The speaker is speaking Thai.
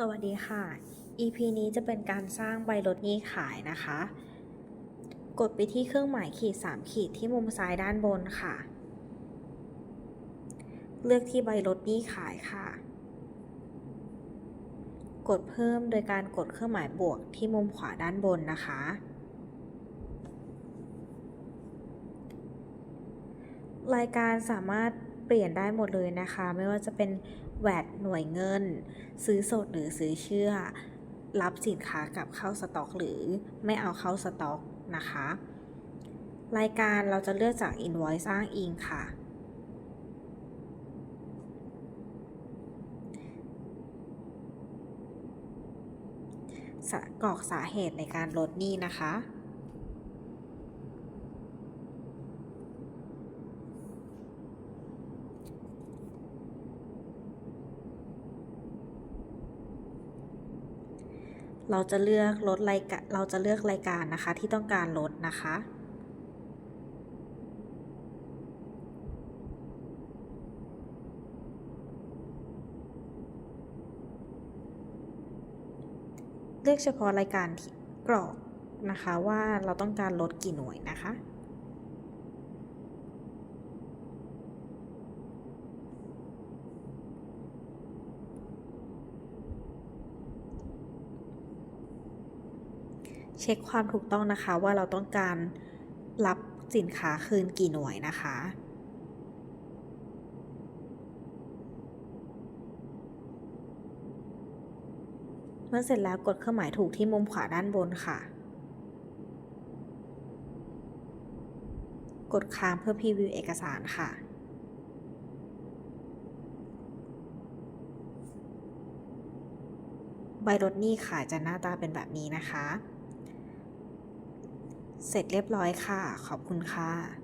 สวัสดีค่ะ EP นี้จะเป็นการสร้างใบลดหนี้ขายนะคะ กดไปที่เครื่องหมายขีด 3 ขีดที่มุมซ้ายด้านบนค่ะ เลือกที่ใบลดหนี้ขายค่ะ กดเพิ่มโดยการกดเครื่องหมายบวกที่มุมขวาด้านบนนะคะ รายการสามารถ เปลี่ยนได้หมดเลยนะคะ ไม่ว่าจะเป็นแวดหน่วยเงิน ซื้อสดหรือซื้อเชื่อ รับสินค้ากลับเข้าสต็อก หรือไม่เอาเข้าสต็อกนะคะ รายการเราจะเลือกจาก Invoice อ้างอิงค่ะสะกรอกสาเหตุในการลดหนี้นะคะ เราจะเลือกลดรายการเราจะเลือกรายการนะคะที่ต้องการลดนะคะ เลือกเฉพาะรายการที่กรอกนะคะว่าเราต้องการลดกี่หน่วยนะคะ เช็คความถูกต้องนะคะว่าเราต้องการรับสินค้าคืนกี่หน่วยนะคะ เมื่อเสร็จแล้วกดเครื่องหมายถูกที่มุมขวาด้านบนค่ะ กดค้างเพื่อพรีวิวเอกสารค่ะใบลดหนี้ขายจะหน้าตาเป็นแบบนี้นะคะ เสร็จเรียบร้อยค่ะ ขอบคุณค่ะ